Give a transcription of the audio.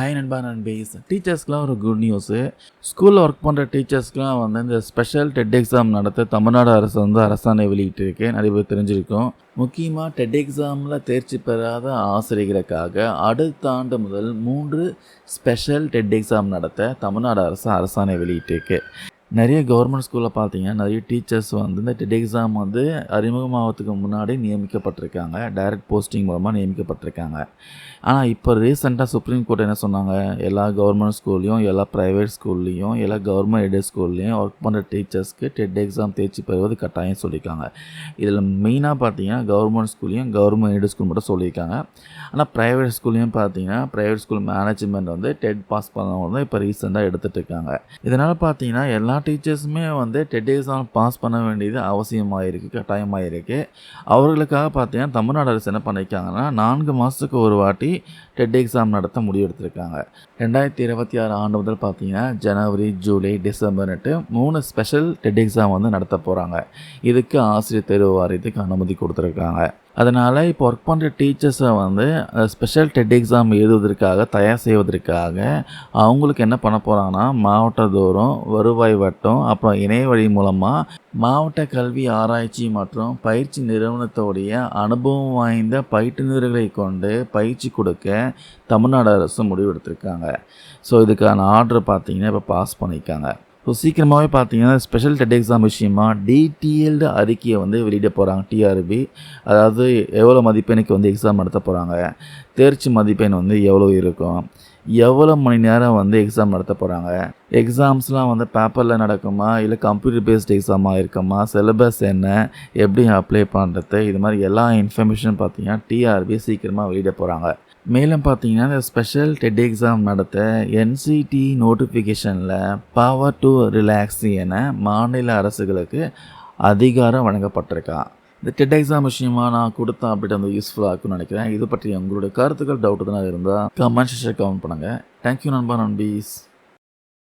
Hi நண்பா நண்பேஸ் டீச்சர்ஸ்க்குலாம் ஒரு good news ஸ்கூலில் ஒர்க் பண்ணுற டீச்சர்ஸ்க்குலாம் வந்து இந்த ஸ்பெஷல் டெட் எக்ஸாம் நடத்த தமிழ்நாடு அரசு வந்து அரசாணை வெளியிட்டிருக்கு. நிறைய பேர் தெரிஞ்சிருக்கும். முக்கியமாக டெட் எக்ஸாமில் தேர்ச்சி பெறாத ஆசிரியர்களுக்காக அடுத்த ஆண்டு முதல் மூன்று ஸ்பெஷல் டெட் எக்ஸாம் நடத்த தமிழ்நாடு அரசு அரசாணை வெளியிட்டிருக்கு. நிறைய கவர்மெண்ட் ஸ்கூலில் பார்த்தீங்கன்னா நிறைய டீச்சர்ஸ் வந்து இந்த டெட் எக்ஸாம் வந்து அறிமுகமாகறதுக்கு முன்னாடி நியமிக்கப்பட்டிருக்காங்க. டைரக்ட் போஸ்டிங் மூலமாக நியமிக்கப்பட்டிருக்காங்க. ஆனால் இப்போ ரீசெண்டாக சுப்ரீம் கோர்ட் என்ன சொன்னாங்க? எல்லா கவர்மெண்ட் ஸ்கூல்லையும் எல்லா ப்ரைவேட் ஸ்கூல்லையும் எல்லா கவர்மெண்ட் எய்டட் ஸ்கூல்லையும் ஒர்க் பண்ணுற டீச்சர்ஸ்க்கு டெட் எக்ஸாம் தேர்ச்சி பெறுவது கட்டாயம் சொல்லியிருக்காங்க. இதில் மெயினாக பார்த்தீங்கன்னா கவர்மெண்ட் ஸ்கூல்லையும் கவர்மெண்ட் எய்டட் ஸ்கூல் மட்டும் சொல்லியிருக்காங்க. ஆனால் ப்ரைவேட் ஸ்கூல்லையும் பார்த்தீங்கன்னா ப்ரைவேட் ஸ்கூல் மேனேஜ்மெண்ட் வந்து டெட் பாஸ் பண்ணவங்க தான் இப்போ ரீசெண்டாக எடுத்துகிட்டு இருக்காங்க. இதனால் பார்த்தீங்கன்னா எல்லா டீச்சர்ஸுமே வந்து டெட் எக்ஸாம் பாஸ் பண்ண வேண்டியது அவசியமாக இருக்குது கட்டாயமாக இருக்குது அவர்களுக்காக பார்த்தீங்கன்னா தமிழ்நாடு அரசு என்ன பண்ணியிருக்காங்கன்னா நான்கு மாதத்துக்கு ஒரு வாட்டி டெட் எக்ஸாம் நடத்த முடிவெடுத்திருக்காங்க ரெண்டாயிரத்தி இருபத்தி ஆறு ஆண்டு முதல் பார்த்தீங்கன்னா ஜனவரி ஜூலை டிசம்பர்னுட்டு மூணு ஸ்பெஷல் டெட் எக்ஸாம் வந்து நடத்த போகிறாங்க இதுக்கு ஆசிரியர் தேர்வு வாரியத்துக்கு அனுமதி கொடுத்துருக்காங்க. அதனால் இப்போ ஒர்க் பண்ணுற டீச்சர்ஸை வந்து ஸ்பெஷல் டெட் எக்ஸாம் எழுதுவதற்காக தயார் செய்வதற்காக அவங்களுக்கு என்ன பண்ண போகிறாங்கன்னா மாவட்டத்தோறும் வருவாய் வட்டம் அப்புறம் இணைய வழி மூலமாக மாவட்ட கல்வி ஆராய்ச்சி மற்றும் பயிற்சி நிறுவனத்தோடைய அனுபவம் வாய்ந்த பயிற்றுநர்களை கொண்டு பயிற்சி கொடுக்க தமிழ்நாடு அரசு முடிவெடுத்திருக்காங்க ஸோ இதுக்கான ஆர்டர் பார்த்தீங்கன்னா இப்போ பாஸ் பண்ணியிருக்காங்க. ஸோ சீக்கிரமாகவே பார்த்தீங்கன்னா ஸ்பெஷல் டெட் எக்ஸாம் விஷயமா டீட்டெயில்டு அறிக்கையை வந்து வெளியிட போகிறாங்க டிஆர்பி அதாவது எவ்வளோ மதிப்பெண்ணுக்கு வந்து எக்ஸாம் நடத்த போகிறாங்க தேர்ச்சி மதிப்பெண் வந்து எவ்வளோ இருக்கும்? எவ்வளோ மணி நேரம் வந்து எக்ஸாம் நடத்த போகிறாங்க எக்ஸாம்ஸ்லாம் வந்து பேப்பரில் நடக்குமா? இல்லை கம்ப்யூட்டர் பேஸ்ட் எக்ஸாமாக இருக்குமா? சிலபஸ் என்ன? எப்படி அப்ளை பண்ணுறது இது மாதிரி எல்லா இன்ஃபர்மேஷன் பார்த்தீங்கன்னா டிஆர்பி சீக்கிரமாக வெளியிட போகிறாங்க மேலும் பார்த்தீங்கன்னா இந்த ஸ்பெஷல் டெட் எக்ஸாம் நடத்த என்சிடி நோட்டிஃபிகேஷனில் பவர் டு ரிலாக்ஸ் என மாநில அரசுகளுக்கு அதிகாரம் வழங்கப்பட்டிருக்கா. இந்த டெட் எக்ஸாம் விஷயமா நான் கொடுத்தா அப்படின்ட்டு அந்த யூஸ்ஃபுல்லாக இருக்கும்னு நினைக்கிறேன். இது பற்றி உங்களுடைய கருத்துக்கள் டவுட் எதுனா இருந்தால் கமெண்ட் செக்ஷன் கமெண்ட் பண்ணுங்கள் தேங்க்யூ நண்பா நண்பீஸ்.